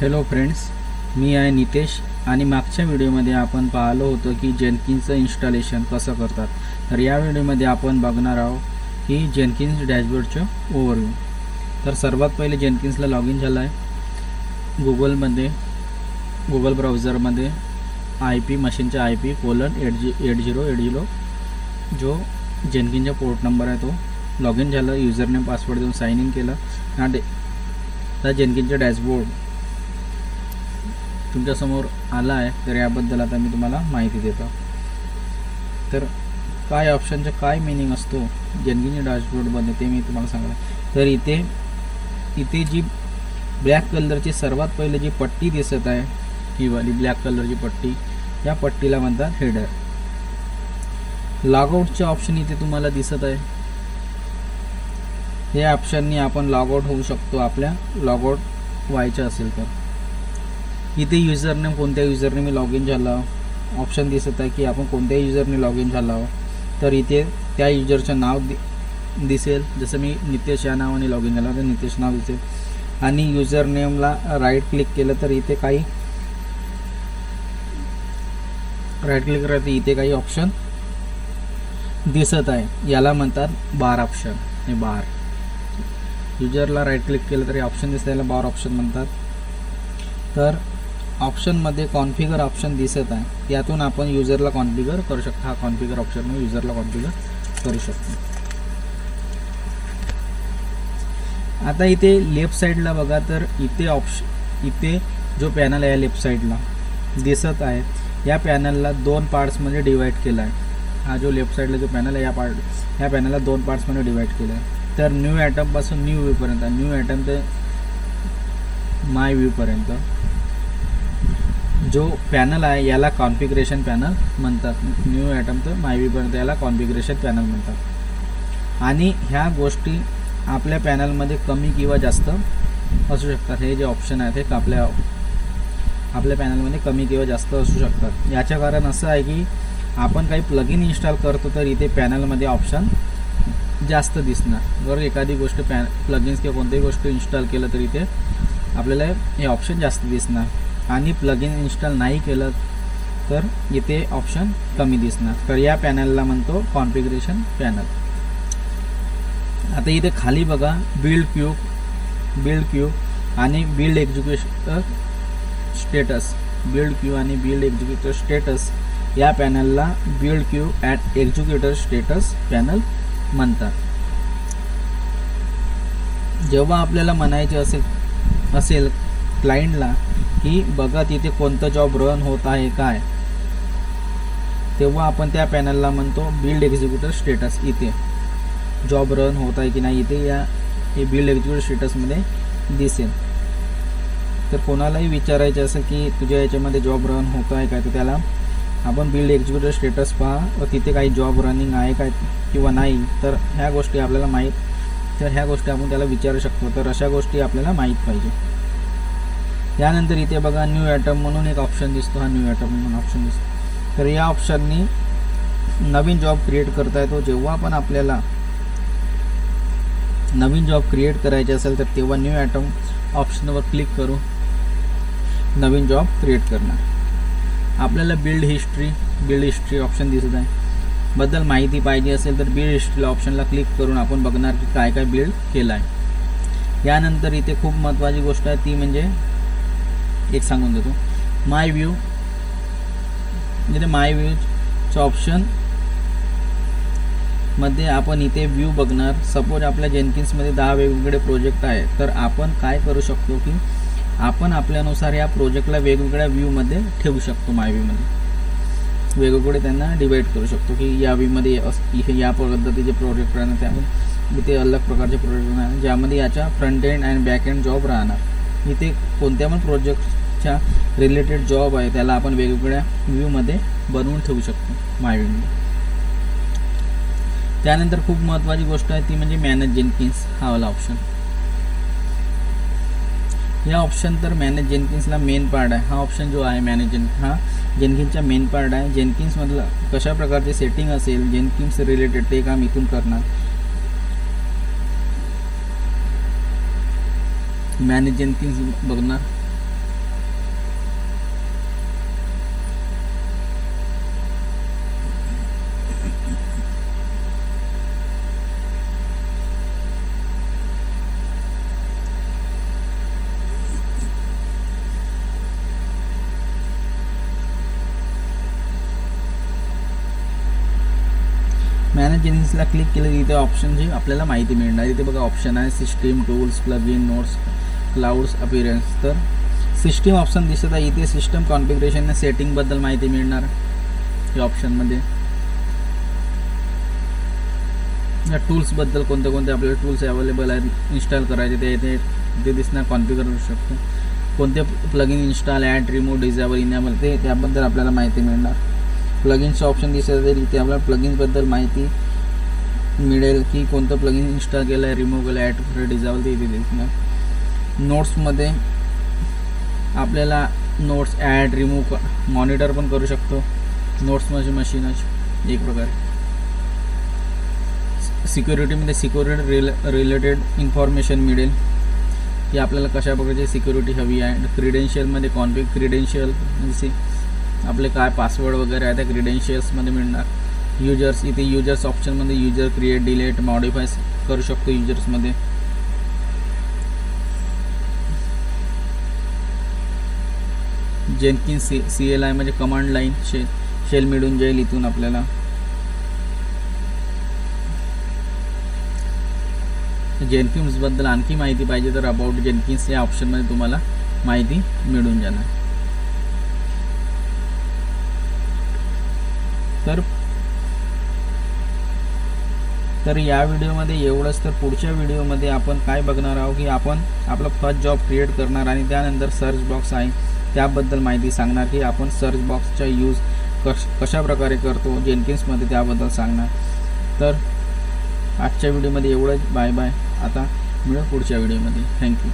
Hello friends मी आहे नितेश आणि मागच्या व्हिडिओमध्ये आपण पाहिलो होतं की जेनकिन्सचं इन्स्टॉलेशन कसं करतात. तर या व्हिडिओमध्ये आपण बघणार आहोत की जेनकिन्स डॅशबोर्डचं ओव्हरव्ह्यू तर सर्वात पहिले जेनकिन्सला लॉग इन झालं आहे गुगलमध्ये गुगल ब्राउझरमध्ये आय पी मशीनचा I P colon eight zero eight zero eight zero जो जेनकिनचा पोर्ट नंबर आहे तो लॉग इन झालं युजरने पासवर्ड देऊन साईन इन केलं. हा डे आता डॅशबोर्ड तुमच्यासमोर आला आहे तर याबद्दल आता मी तुम्हाला माहिती देतो. तर काय ऑप्शनचं काय मिनिंग असतो? जनगिनी डॅशबोर्डमध्ये ते मी तुम्हाला सांगणार तर इथे इथे जी ब्लॅक कलरची सर्वात पहिले जी पट्टी दिसत आहे ही वाली ब्लॅक कलरची पट्टी या पट्टीला म्हणतात हेडर लॉगआउटचे ऑप्शन इथे तुम्हाला दिसत आहे. या ऑप्शननी आपण लॉगआउट होऊ शकतो आपल्या लॉगआउट व्हायचं असेल तर. इथे युजरनेम कोणत्या युजरने लॉग इन झाला. ऑप्शन दिसत आहे की आपण कोणत्या युजरने लॉग इन झाला तर इथे त्या युजरचं नाव दि दिसेल. जसं मी नितेश या नावाने लॉग इन झाला तर नितेश नाव दिसेल. आणि युजर नेमला राईट क्लिक केलं तर इथे काही राईट क्लिक करत इथे काही ऑप्शन दिसत आहे. याला म्हणतात बार ऑप्शन हे बार युजरला राईट क्लिक केलं तरी ऑप्शन दिसतं याला बार ऑप्शन म्हणतात. तर ऑप्शनमध्ये कॉन्फिगर ऑप्शन दिसत आहे. यातून आपण युजरला कॉन्फिगर करू शकतो. हा कॉन्फिगर ऑप्शन युजरला कॉन्फिगर करू शकतो. आता इथे लेफ्ट साईडला बघा तर इथे ऑप्शन इथे जो पॅनल आहे लेफ्ट साईडला दिसत आहे. या पॅनलला दोन पार्ट्समध्ये डिवाईड केला आहे. हा जो लेफ्ट साईडला जो पॅनल आहे या पार्ट या पॅनलला दोन पार्ट्समध्ये डिवाईड केला आहे. तर न्यू ॲटमपासून न्यू व्ह्यूपर्यंत न्यू ॲटम ते माय व्ह्यूपर्यंत जो पॅनल आहे याला कॉन्फिग्रेशन पॅनल म्हणतात. न्यू ॲटम तर मायवीपर्यंत याला कॉन्फिग्रेशन पॅनल म्हणतात. आणि ह्या गोष्टी आपल्या पॅनलमध्ये कमी किंवा जास्त असू शकतात. हे जे ऑप्शन आहेत हे आपल्या आपल्या पॅनलमध्ये कमी किंवा जास्त असू शकतात. याचं कारण असं आहे की आपण काही प्लगिन इन्स्टॉल करतो तर इथे पॅनलमध्ये ऑप्शन जास्त दिसणार. जर एखादी गोष्ट पॅन प्लगिन्स किंवा कोणतीही गोष्ट इन्स्टॉल केलं तर इथे आपल्याला हे ऑप्शन जास्त दिसणार. आणि प्लगिन इन्स्टॉल नाही केलं तर इथे ऑप्शन कमी दिसणार. तर या पॅनलला म्हणतो कॉन्फिगरेशन पॅनल आता इथे खाली बघा बिल्ड क्यू बिल्ड क्यू आणि build executor status build queue आणि बिल्ड एक्झिक्युटर स्टेटस या पॅनलला build queue at executor status panel म्हणतात. जेव्हा आपल्याला म्हणायचे असेल असेल क्लायंटला की बघा तिथे कोणतं जॉब रन होत आहे काय. तेव्हा आपण त्या पॅनलला म्हणतो बिल्ड एक्झिक्युटर स्टेटस इथे. जॉब रन होत आहे की नाही इथे या हे बिल्ड एक्झिक्युटर स्टेटसमध्ये दिसेल. तर कोणालाही विचारायचं असेल की तुझ्या याच्यामध्ये जॉब रन होत आहे काय तर त्याला आपण बिल्ड एक्झिक्युटर स्टेटस पहा. व तिथे काही जॉब रनिंग आहे काय किंवा नाही तर ह्या गोष्टी आपल्याला माहीत तर ह्या गोष्टी आपण त्याला विचारू शकतो. तर अशा गोष्टी आपल्याला माहीत पाहिजे. यानंतर इथे बघा न्यू ॲटम म्हणून एक ऑप्शन दिसतो. हा न्यू ॲटम म्हणून ऑप्शन दिसतो. तर या ऑप्शननी नवीन जॉब क्रिएट करता येतो. जेव्हा पण आपल्याला नवीन जॉब क्रिएट करायचे असेल तर तेव्हा न्यू ॲटम ऑप्शनवर क्लिक करू नवीन जॉब क्रिएट करणार. आपल्याला build history build history option दिसत आहे. बद्दल माहिती पाहिजे असेल तर बिल्ड हिस्ट्रीला ऑप्शनला क्लिक करून आपण बघणार की काय काय बिल्ड केलं आहे यानंतर इथे खूप महत्त्वाची गोष्ट आहे ती म्हणजे एक सांगून देतो. माय व्ह्यू म्हणजे माय व्ह्यूचं ऑप्शनमध्ये आपण इथे व्ह्यू बघणार. सपोज आपल्या जेनकिन्समध्ये दहा वेगवेगळे प्रोजेक्ट आहे तर आपण काय करू शकतो की आपण आपल्यानुसार या प्रोजेक्टला वेगवेगळ्या व्ह्यूमध्ये ठेवू शकतो माय व्ह्यूमध्ये वेगवेगळे त्यांना डिवाईड करू शकतो की या व्ह्यूमध्ये हे या पद्धतीचे प्रोजेक्ट राहणार त्यामध्ये इथे अलग प्रकारचे प्रोजेक्ट राहणार ज्यामध्ये याच्या front end and back end job राहणार. इथे कोणत्या पण प्रोजेक्टच्या रिलेटेड जॉब आहे त्याला आपण वेगवेगळ्या व्ह्यूमध्ये बनवून ठेवू शकतो माय त्यानंतर खूप महत्त्वाची गोष्ट आहे ती म्हणजे मॅनेज जेनकिन्स हा वाला ऑप्शन या ऑप्शन तर मॅनेज जेनकिन्सला मेन पार्ट आहे. हा ऑप्शन जो आहे मॅनेज जेन हा जेनकिन्सचा मेन पार्ट आहे. जेनकिन्समधलं कशा प्रकारचे सेटिंग असेल जेनकिन्स रिलेटेड ते काम इथून करणार. मॅनेज जेनकिन्स बघणार. मॅनेज जेनिंग्सला क्लिक केलं की इथे ऑप्शनची आपल्याला माहिती मिळणार. इथे बघा ऑप्शन आहे system tools plug in notes clouds appearance तर सिस्टीम ऑप्शन दिसत आहे. इथे सिस्टम कॉन्फिगरेशन सेटिंगबद्दल माहिती मिळणार. या ऑप्शनमध्ये या टूल्सबद्दल कोणते कोणते आपल्याला टूल्स अवेलेबल आहेत इन्स्टॉल करायचे ते इथे ते दिसणार कॉन्फिगर करू शकतो. कोणते plugin install add remove disable enable ते त्याबद्दल आपल्याला माहिती मिळणार. प्लगिन्सचं ऑप्शन दिसत जाईल इथे आपल्याला प्लगिन्सबद्दल माहिती मिळेल की कोणतं प्लगिन इन्स्टॉल केलं आहे रिमूव्ह केलं ॲड डिझावल ते इथे दिसणार. नोट्समध्ये आपल्याला नोट्स ॲड रिमूव्ह मॉनिटर पण करू शकतो. नोट्स म्हणजे मशीनच एक प्रकारे. सिक्युरिटीमध्ये सिक्युरिटी रिल रिलेटेड इन्फॉर्मेशन मिळेल. की आपल्याला कशा प्रकारची सिक्युरिटी हवी आहे. क्रिडेन्शियलमध्ये कॉन्फिग क्रिडेन्शियल म्हणजे आपले काय पासवर्ड वगैरे आहे त्या क्रिडेन्शियल्समध्ये मिळणार. युजर्स इथे युजर्स ऑप्शनमध्ये युजर क्रिएट डिलेट मॉडिफाय करू शकतो युजर्समध्ये Jenkin C C L I म्हणजे कमांड लाईन शे शेल मिळून जाईल इथून आपल्याला. जेनकिन्सबद्दल आणखी माहिती पाहिजे तर अबाउट जेनकिन्स या ऑप्शनमध्ये तुम्हाला माहिती मिळून जाणार तर तर या व्हिडिओमध्ये एवढंच. तर पुढच्या व्हिडिओमध्ये आपण काय बघणार आहोत की आपण आपला फर्स्ट जॉब क्रिएट करणार आणि त्यानंतर सर्च बॉक्स आहे. त्याबद्दल माहिती सांगणार की आपण सर्च बॉक्सचा यूज कश कशा प्रकारे करतो जेनकिन्समध्ये त्याबद्दल सांगणार. तर आजच्या व्हिडिओमध्ये एवढंच. बाय बाय आता मिळू पुढच्या व्हिडिओमध्ये. थँक्यू